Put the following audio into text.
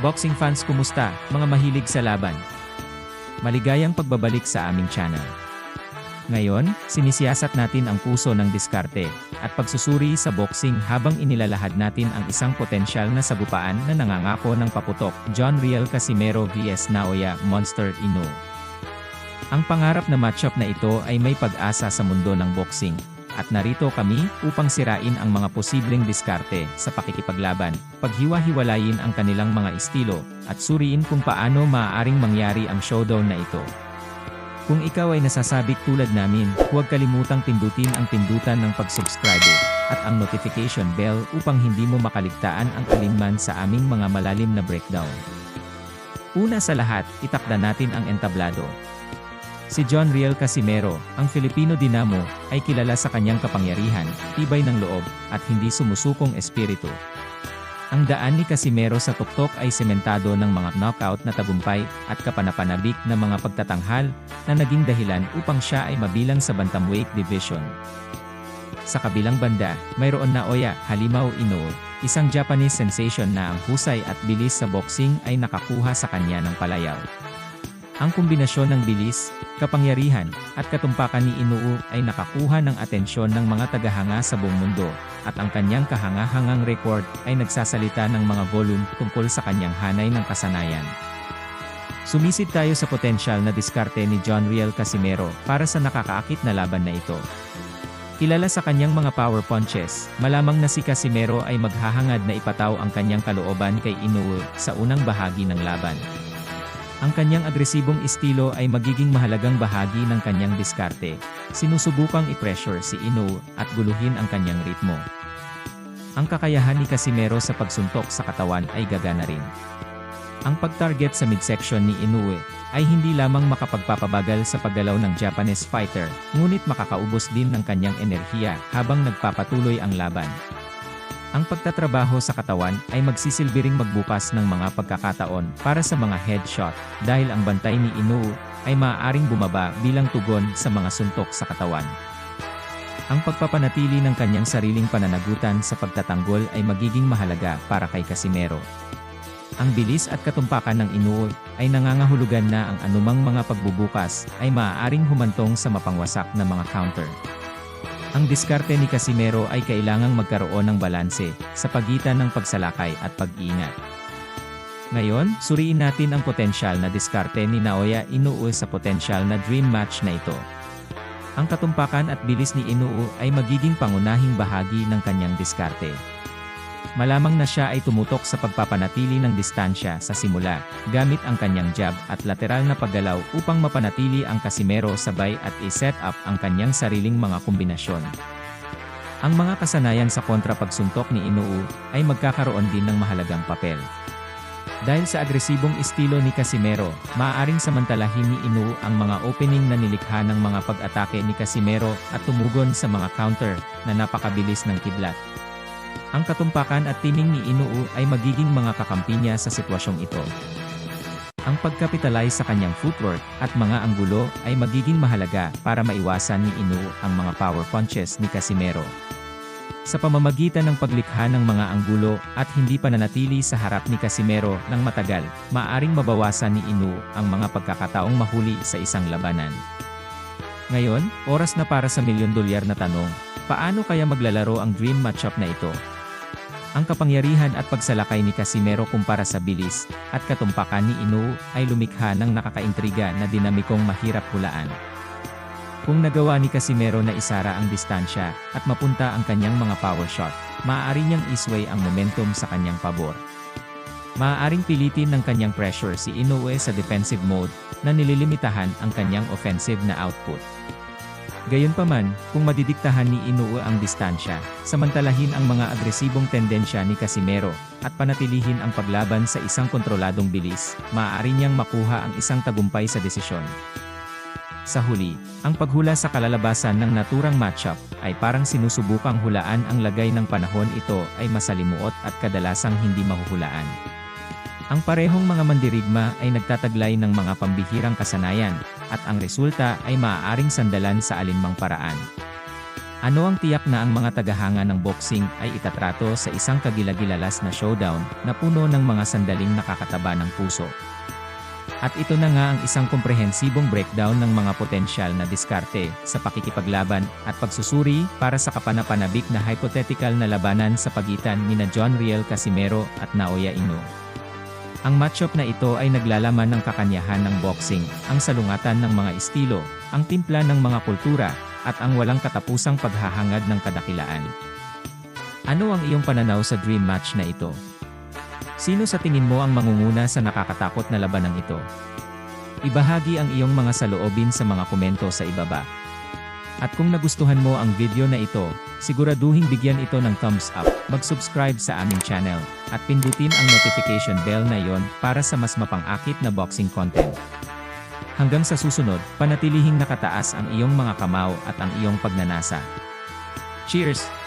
Boxing fans kumusta, mga mahilig sa laban? Maligayang pagbabalik sa aming channel. Ngayon, sinisiyasat natin ang puso ng diskarte at pagsusuri sa boxing habang inilalahad natin ang isang potensyal na sagupaan na nangangako ng paputok, John Riel Casimero vs Naoya Monster Inoue. Ang pangarap na matchup na ito ay may pag-asa sa mundo ng boxing, at narito kami upang sirain ang mga posibleng diskarte sa pakikipaglaban, paghiwa-hiwalayin ang kanilang mga estilo, at suriin kung paano maaaring mangyari ang showdown na ito. Kung ikaw ay nasasabik tulad namin, huwag kalimutang pindutin ang pindutan ng pag-subscribe at ang notification bell upang hindi mo makaligtaan ang alinman sa aming mga malalim na breakdown. Una sa lahat, itakda natin ang entablado. Si John Riel Casimero, ang Filipino Dinamo, ay kilala sa kanyang kapangyarihan, tibay ng loob, at hindi sumusukong espiritu. Ang daan ni Casimero sa tuktok ay sementado ng mga knockout na tagumpay at kapanapanabik na mga pagtatanghal na naging dahilan upang siya ay mabilang sa bantamweight division. Sa kabilang banda, mayroon na Oya Halimaw Inoue, isang Japanese sensation na ang husay at bilis sa boxing ay nakakuha sa kanya ng palayaw. Ang kombinasyon ng bilis, kapangyarihan, at katumpakan ni Inoue ay nakakuha ng atensyon ng mga tagahanga sa buong mundo, at ang kanyang kahanga-hangang record ay nagsasalita ng mga volume tungkol sa kanyang hanay ng kasanayan. Sumisid tayo sa potensyal na diskarte ni John Riel Casimero para sa nakakaakit na laban na ito. Kilala sa kanyang mga power punches, malamang na si Casimero ay maghahangad na ipataw ang kanyang kalooban kay Inoue sa unang bahagi ng laban. Ang kanyang agresibong estilo ay magiging mahalagang bahagi ng kanyang diskarte. Sinusubukang i-pressure si Inoue at guluhin ang kanyang ritmo. Ang kakayahan ni Casimero sa pagsuntok sa katawan ay gagana rin. Ang pag-target sa midsection ni Inoue ay hindi lamang makapagpapabagal sa paggalaw ng Japanese fighter, ngunit makakaubos din ng kanyang enerhiya habang nagpapatuloy ang laban. Ang pagtatrabaho sa katawan ay magsisilbi magbukas ng mga pagkakataon para sa mga headshot dahil ang bantay ni Inoue ay maaaring bumaba bilang tugon sa mga suntok sa katawan. Ang pagpapanatili ng kanyang sariling pananagutan sa pagtatanggol ay magiging mahalaga para kay Casimero. Ang bilis at katumpakan ng Inoue ay nangangahulugan na ang anumang mga pagbubukas ay maaaring humantong sa mapangwasak na mga counter. Ang diskarte ni Casimero ay kailangang magkaroon ng balanse sa pagitan ng pagsalakay at pag-iingat. Ngayon, suriin natin ang potensyal na diskarte ni Naoya Inoue sa potensyal na dream match na ito. Ang katumpakan at bilis ni Inoue ay magiging pangunahing bahagi ng kanyang diskarte. Malamang na siya ay tumutok sa pagpapanatili ng distansya sa simula, gamit ang kanyang jab at lateral na paggalaw upang mapanatili ang Casimero sabay at i-set up ang kanyang sariling mga kombinasyon. Ang mga kasanayan sa kontra pagsuntok ni Inoue ay magkakaroon din ng mahalagang papel. Dahil sa agresibong estilo ni Casimero, maaaring samantalahin ni Inoue ang mga opening na nilikha ng mga pag-atake ni Casimero at tumugon sa mga counter na napakabilis ng kidlat. Ang katumpakan at timing ni Inoue ay magiging mga kakampi niya sa sitwasyong ito. Ang pagkapitalize sa kanyang footwork at mga anggulo ay magiging mahalaga para maiwasan ni Inoue ang mga power punches ni Casimero. Sa pamamagitan ng paglikha ng mga anggulo at hindi pananatili sa harap ni Casimero ng matagal, maaring mabawasan ni Inoue ang mga pagkakataong mahuli sa isang labanan. Ngayon, oras na para sa milyon dolyar na tanong, paano kaya maglalaro ang dream matchup na ito? Ang kapangyarihan at pagsalakay ni Casimero kumpara sa bilis at katumpakan ni Inoue ay lumikha ng nakakaintriga na dinamikong mahirap hulaan. Kung nagawa ni Casimero na isara ang distansya at mapunta ang kanyang mga power shot, maaari niyang isway ang momentum sa kanyang pabor. Maaaring pilitin ng kanyang pressure si Inoue sa defensive mode na nililimitahan ang kanyang offensive na output. Gayunpaman, kung madidiktahan ni Inoue ang distansya, samantalahin ang mga agresibong tendensya ni Casimero, at panatilihin ang paglaban sa isang kontroladong bilis, maaari niyang makuha ang isang tagumpay sa desisyon. Sa huli, ang paghula sa kalalabasan ng naturang matchup ay parang sinusubukang hulaan ang lagay ng panahon ito ay masalimuot at kadalasang hindi mahuhulaan. Ang parehong mga mandirigma ay nagtataglay ng mga pambihirang kasanayan, at ang resulta ay maaaring sandalan sa alinmang paraan. Ano ang tiyak na ang mga tagahanga ng boxing ay itatrato sa isang kagilagilalas na showdown na puno ng mga sandaling nakakataba ng puso? At ito na nga ang isang komprehensibong breakdown ng mga potensyal na diskarte sa pakikipaglaban at pagsusuri para sa kapanapanabik na hypothetical na labanan sa pagitan ni na John Riel Casimero at Naoya Inoue. Ang matchup na ito ay naglalaman ng kakanyahan ng boxing, ang salungatan ng mga estilo, ang timpla ng mga kultura, at ang walang katapusang paghahangad ng kadakilaan. Ano ang iyong pananaw sa dream match na ito? Sino sa tingin mo ang mangunguna sa nakakatakot na labanang ito? Ibahagi ang iyong mga saloobin sa mga komento sa ibaba. At kung nagustuhan mo ang video na ito, siguraduhin bigyan ito ng thumbs up, mag-subscribe sa aming channel, at pindutin ang notification bell na yon para sa mas mapang-akit na boxing content. Hanggang sa susunod, panatilihing nakataas ang iyong mga kamao at ang iyong pagnanasa. Cheers!